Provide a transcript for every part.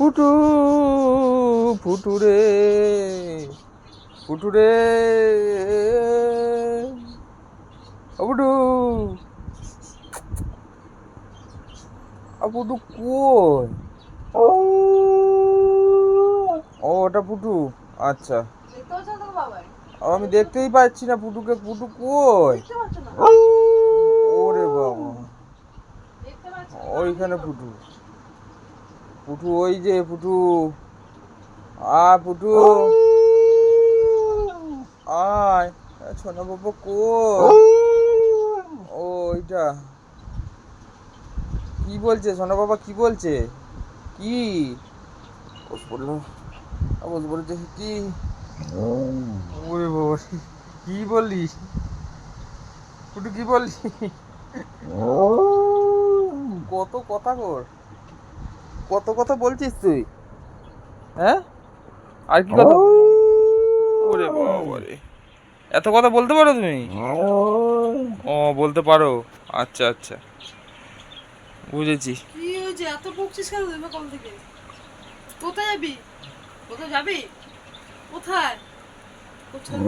ফুটু ফুটু রে ফুটু রে। ও ফুটু কই? ও ওটা ফুটু। আচ্ছা। আমি দেখতেই পাচ্ছি না পুটুকে পুটু কই? ওরে বাবা? ওইখানে পুটু পুটু, ওই যে পুটু। আ, পুটু। আয়। সোনা বাবা কই? ও ওইটা কি বলছে? সোনা বাবা কি বলছে? কি? বলল ওস বলছে কি? ওরে বাবা, কি বললি পুটু, কি বললি? কত কথা কর কত কথা বলছিস তুই? হ্যাঁ? আর কি কথা? ওরে বাবা রে এত কথা বলতে পারো তুমি? ও। বলতে পারো। আচ্ছা আচ্ছা। বুঝেছি। কি হয়েছে? এত বকছিস কেন তুই কল থেকে? কোথায় যাবি? কোথায় যাবি? কোথায়? কোথায়?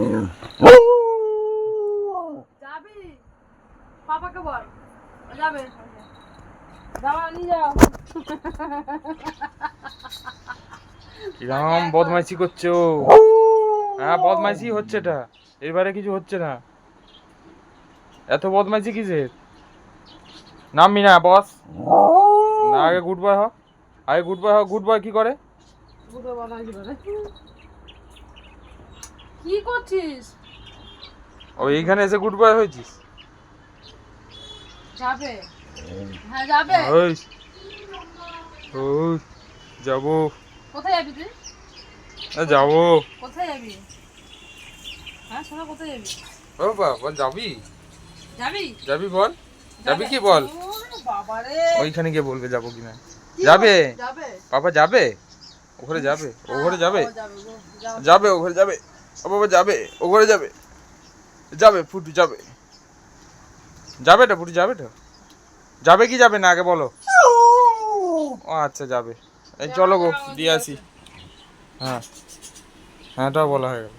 যাবি? পাপাকে বল। যাবে। কিরম বদমাইশি করছ। হ্যাঁ বদমাইশি হচ্ছে এটা। এবারে কিছু হচ্ছে না। এত বদমাইশি কিসের? নামবি না বস। না আগে গুড বয় হ। আগে গুড বয় হ গুড বয় কি করে? কি করছিস? ও এইখানে এসে গুড বয় হয়েছিস? যাবে। হ্যাঁ যাবে। ওই ওই যাব। কোথায় যাবি তুই? এ, কোথায় যাবি? হ্যাঁ কোথায় যাবি? ও বাবা যাবি? যাবি? যাবি বল? যাবি। কি বল? বাবা ওইখানে গিয়ে বলবে যাব কিনা যাবে? বল- যাবে? পাপা যাবে? ওখানে যাবে? যাবে? ও যাবে। ও ঘরে যাবে। ও বাবা যাবে? ও ঘরে যাবে? যাবে ফুটু যাবে। যাবে তো ফুটু যাবে তো যাবে কি যাবে না আগে বলো। ও আচ্ছা যাবে। এই চলো গো। দিয়ে আসি। হ্যাঁ। হ্যাঁ এটাও বলা হয়ে গেল।